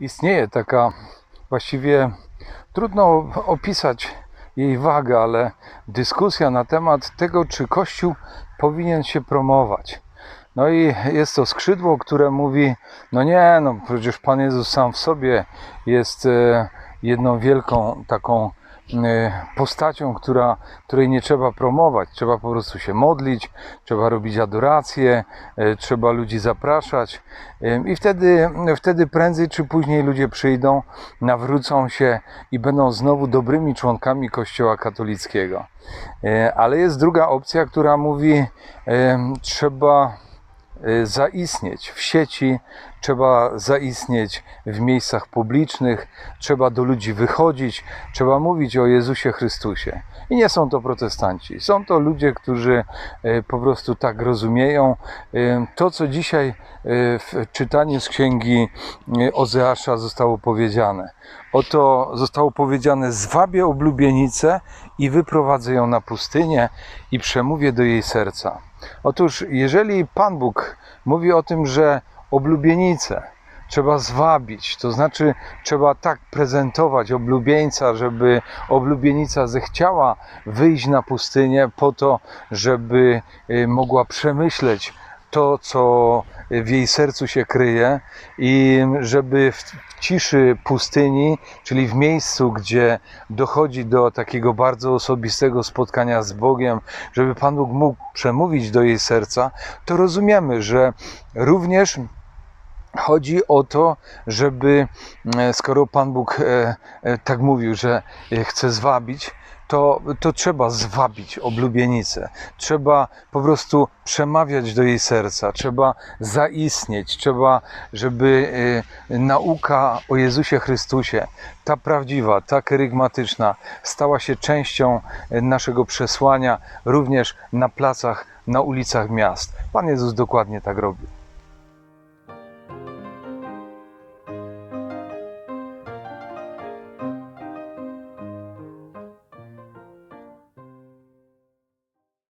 istnieje taka właściwie trudno opisać jej wagę, ale dyskusja na temat tego, czy Kościół powinien się promować. No i jest to skrzydło, które mówi: No nie, no przecież Pan Jezus sam w sobie jest e, jedną wielką taką postacią, która, której nie trzeba promować. Trzeba po prostu się modlić, trzeba robić adorację, e, trzeba ludzi zapraszać e, i wtedy, wtedy prędzej czy później ludzie przyjdą, nawrócą się i będą znowu dobrymi członkami Kościoła katolickiego. Ale jest druga opcja, która mówi, trzeba zaistnieć w sieci, trzeba zaistnieć w miejscach publicznych, trzeba do ludzi wychodzić, trzeba mówić o Jezusie Chrystusie. I nie są to protestanci, są to ludzie, którzy e, po prostu tak rozumieją e, to, co dzisiaj w czytaniu z księgi Ozeasza zostało powiedziane. Oto zostało powiedziane: Zwabię oblubienicę i wyprowadzę ją na pustynię i przemówię do jej serca. Otóż, jeżeli Pan Bóg mówi o tym, że oblubienicę trzeba zwabić, to znaczy trzeba tak prezentować oblubieńca, żeby oblubienica zechciała wyjść na pustynię po to, żeby y, mogła przemyśleć to, co w jej sercu się kryje i żeby w ciszy pustyni, czyli w miejscu, gdzie dochodzi do takiego bardzo osobistego spotkania z Bogiem, żeby Pan Bóg mógł przemówić do jej serca, to rozumiemy, że również Chodzi o to, żeby, e, skoro Pan Bóg e, e, tak mówił, że e, chce zwabić, to, to trzeba zwabić oblubienicę. Trzeba po prostu przemawiać do jej serca, trzeba zaistnieć, trzeba, żeby nauka o Jezusie Chrystusie, ta prawdziwa, ta kerygmatyczna, stała się częścią naszego przesłania również na placach, na ulicach miast. Pan Jezus dokładnie tak robi.